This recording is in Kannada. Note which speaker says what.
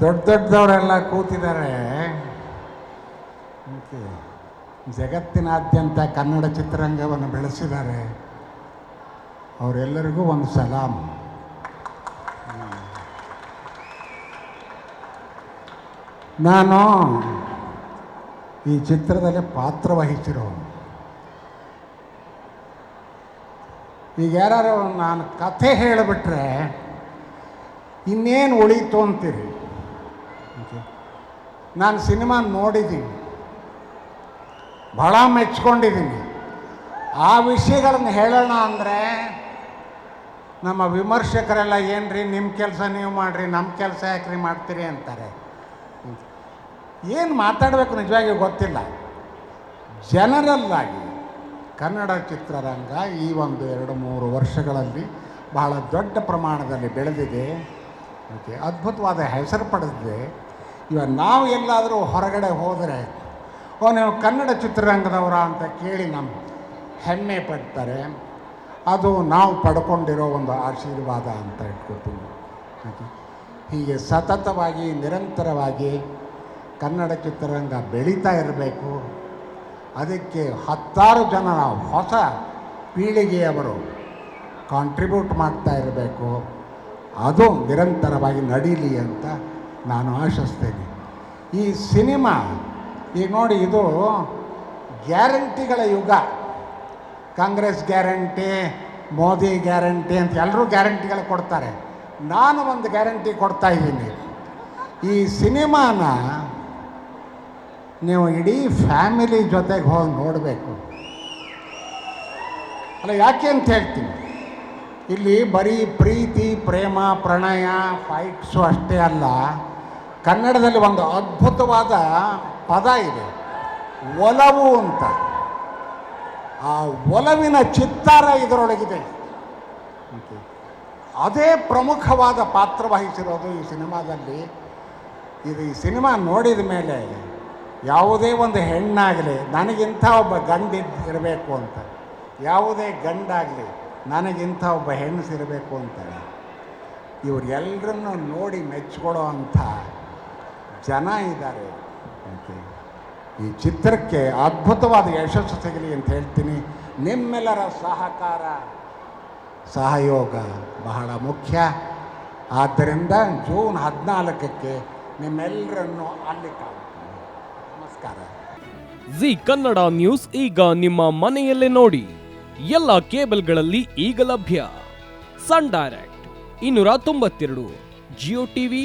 Speaker 1: ದೊಡ್ಡ ದೊಡ್ಡದವರೆಲ್ಲ ಕೂತಿದ್ದಾರೆ. ಜಗತ್ತಿನಾದ್ಯಂತ ಕನ್ನಡ ಚಿತ್ರರಂಗವನ್ನು ಬೆಳೆಸಿದ್ದಾರೆ. ಅವರೆಲ್ಲರಿಗೂ ಒಂದು ಸಲಾಮ್ ನಾನು ಈ ಚಿತ್ರದಲ್ಲಿ ಪಾತ್ರ ವಹಿಸಿರೋ ಈಗ ಯಾರು ನಾನು ಕಥೆ ಹೇಳಿಬಿಟ್ರೆ ಇನ್ನೇನು ಉಳಿತು ಅಂತೀರಿ? ಓಕೆ. ನಾನು ಸಿನಿಮಾ ನೋಡಿದ್ದೀನಿ. ಭಾಳ ಮೆಚ್ಕೊಂಡಿದ್ದೀನಿ. ಆ ವಿಷಯಗಳನ್ನು ಹೇಳೋಣ ಅಂದರೆ, ನಮ್ಮ ವಿಮರ್ಶಕರೆಲ್ಲ ಏನು ರೀ ನಿಮ್ಮ ಕೆಲಸ ನೀವು ಮಾಡಿರಿ ನಮ್ಮ ಕೆಲಸ ಯಾಕ್ರಿ ಮಾಡ್ತೀರಿ? ಅಂತಾರೆ. ಏನು ಮಾತಾಡಬೇಕು ನಿಜವಾಗಿ ಗೊತ್ತಿಲ್ಲ. ಜನರಲ್ಲಾಗಿ ಕನ್ನಡ ಚಿತ್ರರಂಗ ಈ ಒಂದು ಎರಡು ಮೂರು ವರ್ಷಗಳಲ್ಲಿ ಬಹಳ ದೊಡ್ಡ ಪ್ರಮಾಣದಲ್ಲಿ ಬೆಳೆದಿದೆ. ಓಕೆ, ಅದ್ಭುತವಾದ ಹೆಸರು ಪಡೆದಿದೆ. ಇವಾಗ ನಾವು ಎಲ್ಲಾದರೂ ಹೊರಗಡೆ ಹೋದರೆ, ಓ, ನೀವು ಕನ್ನಡ ಚಿತ್ರರಂಗದವರ ಅಂತ ಕೇಳಿ ನಮ್ಮ ಹೆಮ್ಮೆ ಪಡ್ತಾರೆ. ಅದು ನಾವು ಪಡ್ಕೊಂಡಿರೋ ಒಂದು ಆಶೀರ್ವಾದ ಅಂತ ಇಟ್ಕೊತೀನಿ ಓಕೆ ಹೀಗೆ ಸತತವಾಗಿ, ನಿರಂತರವಾಗಿ ಕನ್ನಡ ಚಿತ್ರರಂಗ ಬೆಳೀತಾ ಇರಬೇಕು. ಅದಕ್ಕೆ ಹತ್ತಾರು ಜನ ಹೊಸ ಪೀಳಿಗೆಯವರು ಕಾಂಟ್ರಿಬ್ಯೂಟ್ ಮಾಡ್ತಾ ಇರಬೇಕು. ಅದು ನಿರಂತರವಾಗಿ ನಡೀಲಿ ಅಂತ ನಾನು ಆಶಿಸ್ತೇನೆ. ಈ ಸಿನಿಮಾ, ಈಗ ನೋಡಿ ಇದು ಗ್ಯಾರಂಟಿಗಳ ಯುಗ. ಕಾಂಗ್ರೆಸ್ ಗ್ಯಾರಂಟಿ, ಮೋದಿ ಗ್ಯಾರಂಟಿ ಅಂತ ಎಲ್ಲರೂ ಗ್ಯಾರಂಟಿಗಳು ಕೊಡ್ತಾರೆ. ನಾನು ಒಂದು ಗ್ಯಾರಂಟಿ ಕೊಡ್ತಾ ಇದ್ದೀನಿ. ಈ ಸಿನಿಮಾನ ನೀವು ಇಡೀ ಫ್ಯಾಮಿಲಿ ಜೊತೆಗೆ ಹೋಗಿ ನೋಡಬೇಕು. ಅಲ್ಲ, ಯಾಕೆ ಅಂತ ಹೇಳ್ತೀನಿ. ಇಲ್ಲಿ ಬರೀ ಪ್ರೀತಿ, ಪ್ರೇಮ, ಪ್ರಣಯ ಫೈಟ್ಸು ಅಷ್ಟೇ ಅಲ್ಲ. ಕನ್ನಡದಲ್ಲಿ ಒಂದು ಅದ್ಭುತವಾದ ಪದ ಇದೆ. ಒಲವು ಅಂತ. ಆ ಒಲವಿನ ಚಿತ್ತಾರ ಇದರೊಳಗಿದೆ. ಅದೇ ಪ್ರಮುಖವಾದ ಪಾತ್ರ ವಹಿಸಿರೋದು ಈ ಸಿನಿಮಾದಲ್ಲಿ. ಇದು ಈ ಸಿನಿಮಾ ನೋಡಿದ ಮೇಲೆ ಯಾವುದೇ ಒಂದು ಹೆಣ್ಣಾಗಲಿ ನನಗಿಂಥ ಒಬ್ಬ ಗಂಡ ಇರಬೇಕು ಅಂತ. ಯಾವುದೇ ಗಂಡಾಗಲಿ ನನಗಿಂಥ ಒಬ್ಬ ಹೆಣ್ಣು ಸಿರಬೇಕು ಅಂತಾರೆ ಇವರೆಲ್ಲರನ್ನು ನೋಡಿ ಮೆಚ್ಕೊಳ್ಳೋ ಅಂಥ ಜನ ಇದ್ದಾರೆ ಈ ಚಿತ್ರಕ್ಕೆ ಅದ್ಭುತವಾದ ಯಶಸ್ಸು ಸಿಗಲಿ ಅಂತ ಹೇಳ್ತೀನಿ. ನಿಮ್ಮೆಲ್ಲರ ಸಹಕಾರ, ಸಹಯೋಗ ಬಹಳ ಮುಖ್ಯ. ಆದ್ದರಿಂದ ಜೂನ್ ಹದಿನಾಲ್ಕಕ್ಕೆ ನಿಮ್ಮೆಲ್ಲರನ್ನು ಅಲ್ಲಿ ಕಾಣ್ತೀನಿ. ನಮಸ್ಕಾರ.
Speaker 2: ಜಿ ಕನ್ನಡ ನ್ಯೂಸ್ ಈಗ ನಿಮ್ಮ ಮನೆಯಲ್ಲೇ ನೋಡಿ. ಎಲ್ಲ ಕೇಬಲ್ಗಳಲ್ಲಿ ಈಗ ಲಭ್ಯ. ಸನ್ ಡೈರೆಕ್ಟ್, ಇನ್ನೂರ ತೊಂಬತ್ತೆರಡು, ಜಿಯೋ ಟಿವಿ